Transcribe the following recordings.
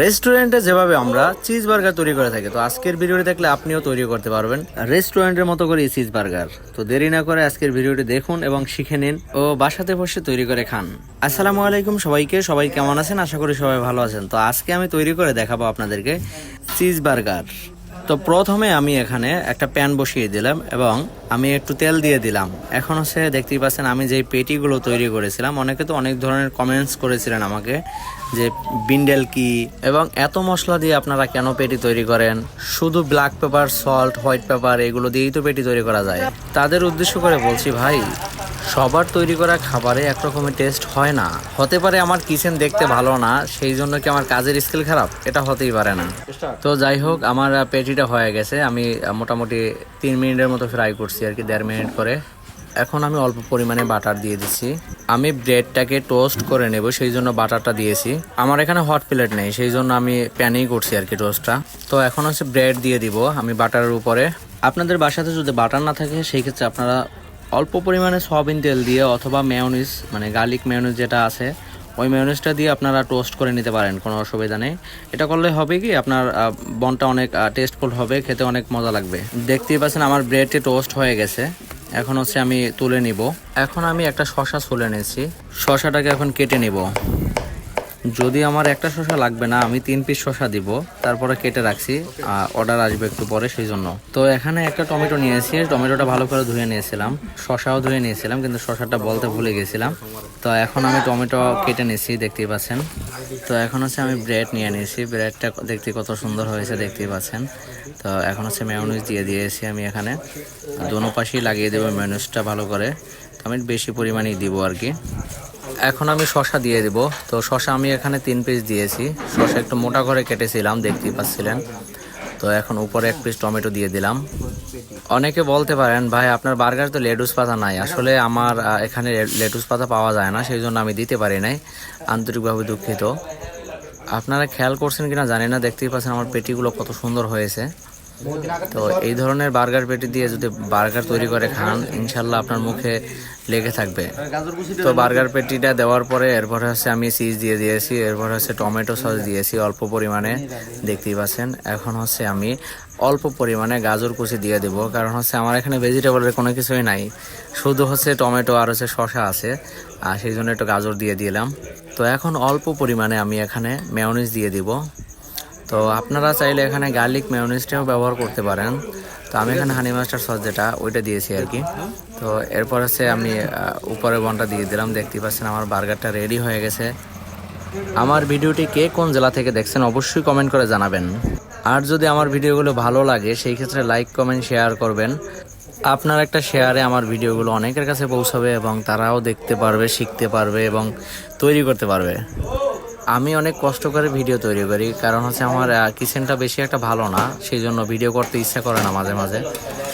রেস্টুরেন্টে যেভাবে আমরা চিজ বার্গার তৈরি করে থাকি, তো আজকের ভিডিওটি দেখলে আপনিও তৈরি করতে পারবেন। রেস্টুরেন্টের মতো করে চিজ বার্গার তো দেরি না করে আজকের ভিডিওটি দেখুন এবং শিখে নিন ও বাসাতে বসে তৈরি করে খান। আসসালামু আলাইকুম সবাইকে, সবাই কেমন আছেন? আশা করি সবাই ভালো আছেন। তো আজকে আমি তৈরি করে দেখাবো আপনাদেরকে চিজ বার্গার তো প্রথমে আমি এখানে একটা প্যান বসিয়ে দিলাম এবং আমি একটু তেল দিয়ে দিলাম। এখন হচ্ছে দেখতেই পাচ্ছেন আমি যেই পেটিগুলো তৈরি করেছিলাম, অনেকে তো অনেক ধরনের কমেন্টস করেছিলেন আমাকে যে বিন্ডেল কি এবং এত মশলা দিয়ে আপনারা কেন পেটি তৈরি করেন? শুধু black pepper salt white pepper এগুলো দিয়েই তো পেটি তৈরি করা যায়। তাদের উদ্দেশ্য করে বলছি ভাই সবার তৈরি করা খাবারে একরকমের টেস্ট হয় না। হতে পারে আমার কিচেন দেখতে ভালো না সেই জন্য কি আমার কাজের স্কিল খারাপ? এটা হতেই পারে না। তো যাই হোক, আমার পেটিটা হয়ে গেছে। আমি মোটামুটি তিন মিনিটের মতো ফ্রাই করছি আর কি, দেড় মিনিট করে। এখন আমি অল্প পরিমাণে বাটার দিয়ে দিচ্ছি। আমি ব্রেডটাকে টোস্ট করে নেব সেই জন্য বাটারটা দিয়েছি। আমার এখানে হট প্লেট নেই সেই জন্য আমি প্যানেই করছি আর কি টোস্টটা তো এখন হচ্ছে ব্রেড দিয়ে দিব আমি বাটারের উপরে। আপনাদের বাসাতে যদি বাটার না থাকে, সেই ক্ষেত্রে আপনারা অল্প পরিমাণে সয়াবিন তেল দিয়ে অথবা মেয়নিজ মানে গার্লিক মেয়নিস যেটা আছে, ওই মেয়নিজটা দিয়ে আপনারা টোস্ট করে নিতে পারেন, কোনো অসুবিধা নেই। এটা করলে হবে কি, আপনার বনটা অনেক টেস্টফুল হবে, খেতে অনেক মজা লাগবে। দেখতেই পাচ্ছেন আমার ব্রেডটি টোস্ট হয়ে গেছে। এখন হচ্ছে আমি তুলে নিব। এখন আমি একটা শশা তুলে নিয়েছি। শশাটাকে এখন কেটে নিব। যদি আমার একটা শশা লাগবে না, আমি তিন পিস শশা দিব, তারপরে কেটে রাখছি অর্ডার আসবে একটু পরে সেই জন্য। তো এখানে একটা টমেটো নিয়েছি, টমেটোটা ভালো করে ধুয়ে নিয়েছিলাম শশাও ধুয়ে নিয়েছিলাম, কিন্তু শশাটা বলতে ভুলে গেছিলাম। তো এখন আমি টমেটো কেটে নিয়েছি, দেখতেই পাচ্ছেন। তো এখন হচ্ছে আমি ব্রেড নিয়ে নিয়েছি, ব্রেডটা দেখতে কত সুন্দর হয়েছে, দেখতেই পাচ্ছেন। তো এখন হচ্ছে মেয়নিজ দিয়ে দিয়েছি আমি এখানে। দোনো পাশেই লাগিয়ে দেবো মেয়নিজটা ভালো করে। আমি বেশি পরিমাণেই দিব আর কি। এখন আমি শশা দিয়ে দিব। তো শশা আমি এখানে তিন পিস দিয়েছি। শশা একটু মোটা করে কেটেছিলাম, দেখতেই পাচ্ছিলেন। তো এখন উপরে এক পিস টমেটো দিয়ে দিলাম। অনেকে বলতে পারেন, ভাই, আপনার বার্গার তো লেটুস পাতা নাই। আসলে আমার এখানে লেটুস পাতা পাওয়া যায় না সেই জন্য আমি দিতে পারি নাই। আন্তরিকভাবে দুঃখিত। আপনারা খেয়াল করছেন কিনা জানি না, দেখতেই পাচ্ছেন আমার পেটিগুলো কত সুন্দর হয়েছে। তো এই ধরনের বার্গার পেটি দিয়ে যদি বার্গার তৈরি করে খান ইনশাল্লাহ আপনার মুখে লেগে থাকবে। তো বার্গার পেটিটা দেওয়ার পরে এরপরে হচ্ছে আমি চিজ দিয়ে দিয়েছি এরপর হচ্ছে টমেটো সস দিয়েছি অল্প পরিমাণে দেখতেই পাচ্ছেন। এখন হচ্ছে আমি অল্প পরিমাণে গাজর কুচি দিয়ে দেবো কারণ হচ্ছে আমার এখানে ভেজিটেবলের কোনো কিছুই নাই। শুধু হচ্ছে টমেটো আর হচ্ছে শশা আছে আর সেই জন্য একটু গাজর দিয়ে দিলাম। তো এখন অল্প পরিমাণে আমি এখানে মেয়নিজ দিয়ে দিব। তো আপনারা চাইলে এখানে গার্লিক মেয়নিজটাও ব্যবহার করতে পারেন। তো আমি এখানে হানি মাস্টার সস যেটা ওইটা দিয়েছি আর কি। তো এরপর হচ্ছে আমি আহ, উপরের বনটা দিয়ে দিলাম। দেখতেই পাচ্ছেন আমার বার্গারটা রেডি হয়ে গেছে। আমার ভিডিওটি কে কোন জেলা থেকে দেখছেন অবশ্যই কমেন্ট করে জানাবেন। আর যদি আমার ভিডিওগুলো ভালো লাগে সেই ক্ষেত্রে লাইক কমেন্ট শেয়ার করবেন। আপনার একটা শেয়ারে আমার ভিডিওগুলো অনেকের কাছে পৌঁছাবে এবং তারাও দেখতে পারবে শিখতে পারবে এবং তৈরি করতে পারবে। আমি অনেক কষ্ট করে ভিডিও তৈরি করি, কারণ হচ্ছে আমার কিচেনটা বেশি একটা ভালো না সেই জন্য ভিডিও করতে ইচ্ছা করে না মাঝে মাঝে।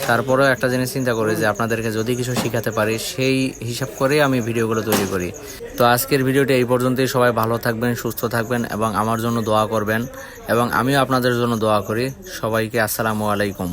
তারপরেও একটা জিনিস চিন্তা করি যে আপনাদেরকে যদি কিছু শেখাতে পারি, সেই হিসাব করেই আমি ভিডিওগুলো তৈরি করি। তো আজকের ভিডিওটি এই পর্যন্তই। সবাই ভালো থাকবেন, সুস্থ থাকবেন এবং আমার জন্য দোয়া করবেন এবং আমিও আপনাদের জন্য দোয়া করি। সবাইকে আসসালামু আলাইকুম।